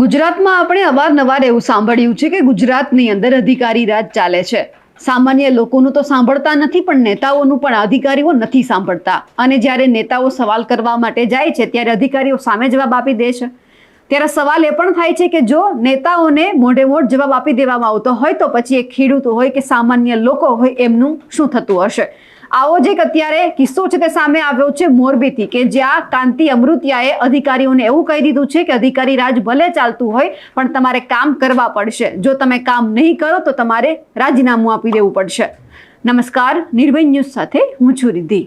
ગુજરાતમાં આપણે અવારનવાર એવું સાંભળ્યું છે કે ગુજરાતની અંદર અધિકારી રાજ ચાલે છે. સામાન્ય લોકોનું તો સાંભળતા નથી, પણ નેતાઓનું પણ અધિકારીઓ નથી સાંભળતા. અને જ્યારે નેતાઓ સવાલ કરવા માટે જાય છે, ત્યારે અધિકારીઓ સામે જવાબ આપી દે છે. ત્યારે સવાલ એ પણ થાય છે કે જો નેતાઓને મોઢે મોઢ જવાબ આપી દેવામાં આવતો હોય, તો પછી એ ખેડૂતો હોય કે સામાન્ય લોકો હોય, એમનું શું થતું હશે? આવો જ એક અત્યારે કિસ્સો છે તે સામે આવ્યો છે મોરબીથી કે જ્યાં કાંતિ અમૃતિયાએ અધિકારીઓને એવું કહી દીધું છે કે અધિકારી રાજ ભલે ચાલતું હોય, પણ તમારે કામ કરવા પડશે. જો તમે કામ નહીં કરો, તો તમારે રાજીનામું આપી દેવું પડશે. નમસ્કાર, નિર્ભય ન્યૂઝ સાથે હું છું રિદ્ધિ.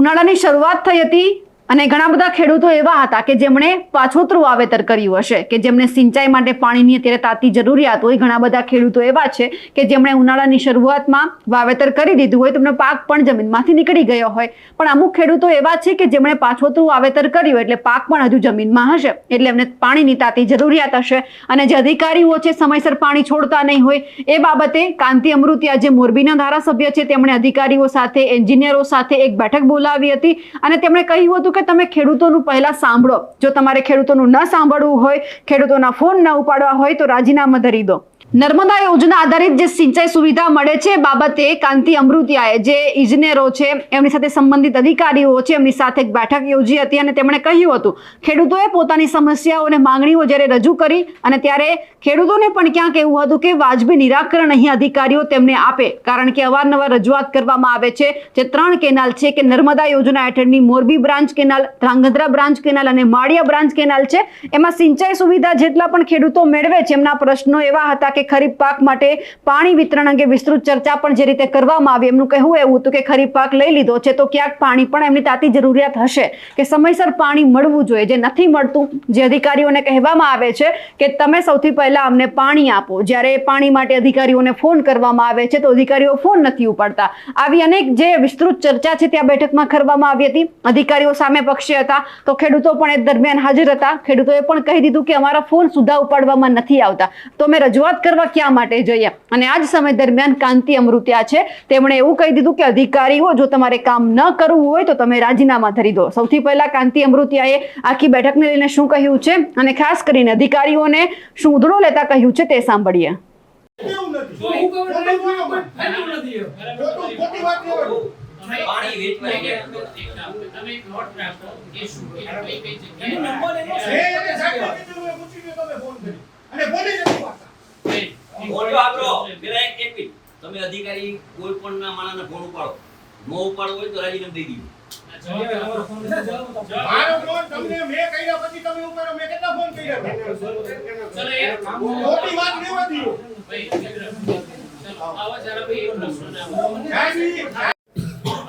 ઉનાળાની શરૂઆત થઈ હતી અને ઘણા બધા ખેડૂતો એવા હતા કે જેમણે પાછોતરું વાવેતર કર્યું હશે, કે જેમને સિંચાઈ માટે પાણીની અત્યારે તાતી જરૂરિયાત હોય. ઘણા બધા ખેડૂતો એવા છે કે જેમણે ઉનાળાની શરૂઆતમાં વાવેતર કરી દીધું હોય, તેમનો પાક પણ જમીનમાંથી નીકળી ગયો હોય. પણ અમુક ખેડૂતો એવા છે કે જેમણે પાછોતરું વાવેતર કર્યું એટલે પાક પણ હજુ જમીનમાં હશે, એટલે એમને પાણીની તાતી જરૂરિયાત હશે. અને જે અધિકારીઓ છે, સમયસર પાણી છોડતા નહીં હોય, એ બાબતે કાંતિ અમૃતિયા જે મોરબીના ધારાસભ્ય છે. તેમણે અધિકારીઓ સાથે, એન્જિનિયરો સાથે એક બેઠક બોલાવી હતી અને તેમણે કહ્યું હતું કે તમે ખેડૂતોનું પહેલા સાંભળો. જો તમારે ખેડૂતોનું ન સાંભળવું હોય, ખેડૂતોના ફોન ન ઉપાડવા હોય, તો રાજીનામા ધરી દો. નર્મદા યોજના આધારિત જે સિંચાઈ સુવિધા મળે છે બાબતે કાંતિ અમૃતિયાએ જે ઇજનેરો છે, એમની સાથે સંબંધિત અધિકારીઓ છે, એમની સાથે એક બેઠક યોજી હતી અને તેમણે કહ્યું હતું, ખેડૂતોએ પોતાની સમસ્યાઓ અને માંગણીઓ જ્યારે રજૂ કરી અને ત્યારે ખેડૂતોને પણ ક્યાંક એવું હતું કે વાજબી નિરાકરણ અહીં અધિકારીઓ તેમને આપે, કારણ કે અવારનવાર રજૂઆત કરવામાં આવે છે જે ત્રણ કેનાલ છે કે નર્મદા યોજના હેઠળની Morbi branch canal, Dhrangadhra branch canal અને માળિયા બ્રાન્ચ કેનાલ છે. એમાં સિંચાઈ સુવિધા જેટલા પણ ખેડૂતો મેળવે છે, એમના પ્રશ્નો એવા હતા કે ખરીફ પાક માટે પાણી વિતરણ અંગે વિસ્તૃત ચર્ચા પણ જે રીતે કરવામાં આવી એમનું કહેવું એવું હતું કે ખરીફ પાક લઈ લીધો છે, તો ક્યાંક પાણી પણ એમની તાતી જરૂરિયાત હશે કે સમયસર પાણી મળવું જોઈએ. જે નથી મળતું, જે અધિકારીઓને કહેવામાં આવે છે કે તમે સૌથી પહેલા અમને પાણી આપો. જ્યારે પાણી માટે અધિકારીઓને ફોન કરવામાં આવે છે, તો અધિકારીઓ ફોન નથી ઉપાડતા. આવી અનેક જે વિસ્તૃત ચર્ચા છે ત્યાં બેઠકમાં કરવામાં આવી હતી. અધિકારીઓ સામે પક્ષે હતા, તો ખેડૂતો પણ એ દરમિયાન હાજર હતા. ખેડૂતોએ પણ કહી દીધું કે અમારા ફોન સુધા ઉપાડવામાં નથી આવતા. તો અમે રજૂઆત કરવા ક્યાં માટે જઈએ? અને આ જ સમય દરમિયાન કાંતિ અમૃત્યા છે. તેમણે એવું કહી દીધું કે અધિકારીઓ જો તમારે કામ ન કરવું હોય તો તમે રાજીનામા ધરી દો. સૌથી પહેલા કાંતિ અમૃતિયાએ આખી બેઠકને લઈને શું કહ્યું છે? અને ખાસ કરીને અધિકારીઓને શું ઉધડો લેતા કહ્યું છે તે સાંભળીએ. પણ. વેચવા તમે એક નોટ રાખો. કે શું? કે કઈ જગ્યાએ નંબર એનો છે સાહેબ પૂછી તમે ફોન કરી. અને બોલી નથી પાછા. કઈ? ફોન તો આપજો. પેલા એક એક મિનિટ. તમે અધિકારી કોઈ પણ ના માણસને ફોન ઉપાડો. નો ઉપાડો હોય તો રાજીનામું દઈ દીધું.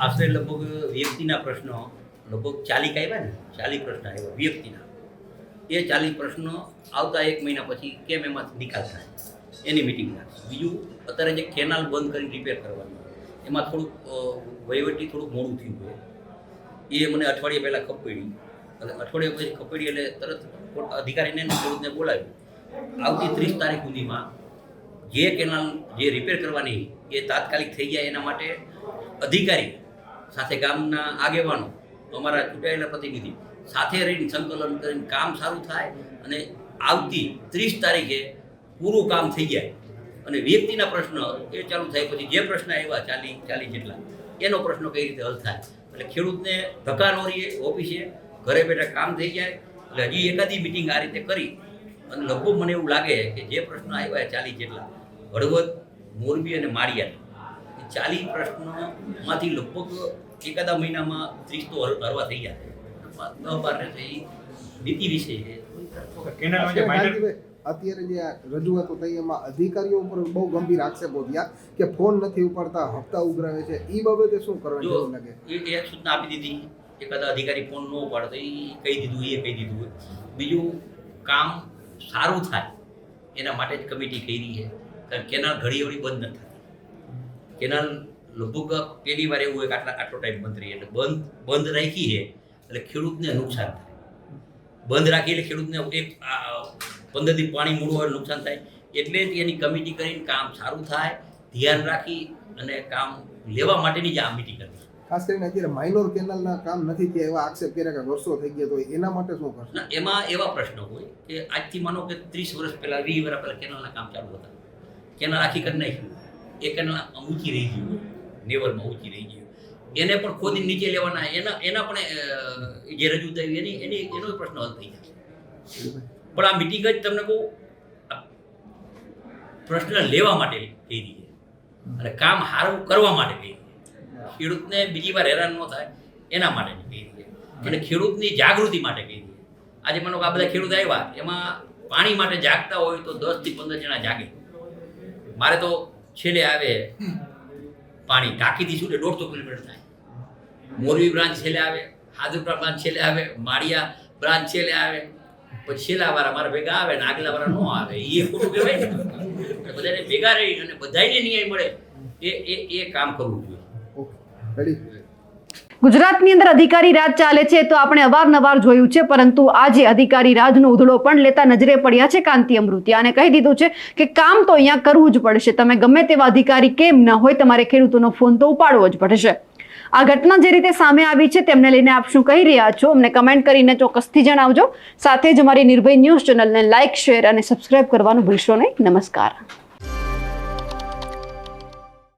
આશરે લગભગ વ્યક્તિના પ્રશ્નો લગભગ ચાલીક આવ્યા ને? ચાલી પ્રશ્ન આવ્યા વ્યક્તિના. એ ચાલી પ્રશ્નો આવતા એક મહિના પછી કેમ એમાંથી નિકાલ થાય? એની મિટિંગ રાખશે બીજું અત્યારે જે કેનાલ બંધ કરીને રિપેર કરવાની એમાં થોડુંક વહીવટી થોડુંક મોડું થયું હોય એ મને અઠવાડિયા પહેલાં પડી. અને અઠવાડિયા પછી ખપેડી એટલે તરત અધિકારીને ખેડૂતને બોલાવ્યું. આવતી ત્રીસ તારીખ સુધીમાં જે કેનાલ જે રિપેર કરવાની એ તાત્કાલિક થઈ જાય એના માટે અધિકારી સાથે ગામના આગેવાનો, અમારા ચૂંટાયેલા પ્રતિનિધિ સાથે રહીને સંકલન કરીને કામ સારું થાય અને આવતી ત્રીસ તારીખે પૂરું કામ થઈ જાય. અને વ્યક્તિના પ્રશ્ન એ ચાલુ થાય. પછી જે પ્રશ્ન આવ્યા ચાલી ચાલી જેટલા એનો પ્રશ્ન કઈ રીતે હલ થાય? એટલે ખેડૂતને ધક્કા ન રહીએ ઓફિસે ઘરે બેઠા કામ થઈ જાય એટલે હજી એકાદી મિટિંગ આ રીતે કરી. અને લગભગ મને એવું લાગે કે જે પ્રશ્ન આવ્યા ચાલી જેટલા. હળવદ મોરબી અને માળિયા. એ ચાલી પ્રશ્નોમાંથી લગભગ એકાદા મહિનામાં ત્રીસ તો હર- હરવા થઈ ગયા. દસ બાર રહેશે એ નીતિ વિશે. છે કેનાલમાં જે માઇનર અત્યારે જે રજૂઆતો થઈ એમાં અધિકારીઓ ઉપર બહુ ગંભીર આક્ષેપો થયા કે ફોન નથી ઉપાડતા હપ્તા ઉઘરાવે છે. એ બાબતે શું કરવાનું એવું લાગે? એ એક સૂચના આપી દીધી કે કદાચ અધિકારી ફોન ન ઉપાડે તો એ કહી દીધું એ કહી દીધું. બીજું કામ સારું થાય એના માટે જ કમિટી કરી છે. કારણ કેનાલ ઘડી વળી બંધ ન થાય. કેનાલ લગભગ પહેલી વાર એવું હોય કે આટલા આટલો ટાઈમ બંધ રહી એટલે બંધ બંધ રાખી છે એટલે ખેડૂતને નુકસાન થાય. બંધ રાખી એટલે ખેડૂતને એક આ, પંદર દિન પાણી મૂળું હોય નુકસાન થાય એટલે જ એની કમિટી કરીને કામ સારું થાય ધ્યાન રાખી અને કામ લેવા માટેની જ આ મિટિંગ કરી ખાસ કરીને અત્યારે માઇનોર કેનાલના કામ નથી થયા એવા આક્ષેપ કર્યા કે વર્ષો થઈ ગયા તો એના માટે શું કરશે? એમાં એવા પ્રશ્નો હોય કે આજથી માનો કે ત્રીસ વર્ષ પહેલાં વીસ વર્ષ પહેલાં કેનાલના કામ ચાલુ હતા. કેનાલ આખી કરી નાખ્યું. એ કેનાલ ઊંચી રહી ગયું નેવલમાં ઊંચી રહી ગયું. એને પણ ખોદી નીચે લેવાના એના એના પણ જે રજૂ થયું એની એની એનો પ્રશ્ન હલ થઈ જશે પણ આ મિટિંગ જ તમને કહું પ્રશ્ન લેવા માટે કહી દઈએ. અને કામ સારું કરવા માટે કહી દઈએ. ખેડૂતને બીજી વાર હેરાન ન થાય, એના માટે કહી દીધે અને ખેડૂતની જાગૃતિ માટે કહી દીધે આજે માનો આ બધા ખેડૂત આવ્યા, એમાં પાણી માટે જાગતા હોય તો દસથી પંદર જણા જાગે. મારે તો છેલ્લે આવે પાણી ટાંકીથી શું દોઢસો કિલોમીટર થાય. મોરબી બ્રાન્ચ છેલ્લે આવે હાદુપુરા બ્રાન્ચ છેલ્લે આવે, માળિયા બ્રાન્ચ છેલ્લે આવે પછી છેલ્લા વાળા મારા ભેગા આવે ને આગલા વાળા નો આવે એ ખોટું કહેવાય ને? બધાને ભેગા રહી અને બધાને ન્યાય મળે એ એ એ કામ કરવું જોઈએ. ગુજરાતની અંદર અધિકારી રાજ ચાલે છે તો આપણે અવારનવાર જોયું છે પરંતુ આજે અધિકારી રાજનો ઉધડો પણ લેતા નજરે પડ્યા છે કાંતિ અમૃતિયા. અને કહી દીધું છે કે કામ તો અહીંયા કરવું જ પડશે. તમે ગમે તેવા અધિકારી કેમ ન હોય તમારે ખેડૂતોનો ફોન તો ઉપાડવો જ પડશે. આ ઘટના જે રીતે સામે આવી છે, તેમને લઈને આપ શું કહી રહ્યા છો? અમને કમેન્ટ કરીને ચોક્કસથી જણાવજો. સાથે જ અમારી નિર્ભય ન્યૂઝ ચેનલને લાઇક શેર અને સબસ્ક્રાઇબ કરવાનું ભૂલશો નહીં. નમસ્કાર.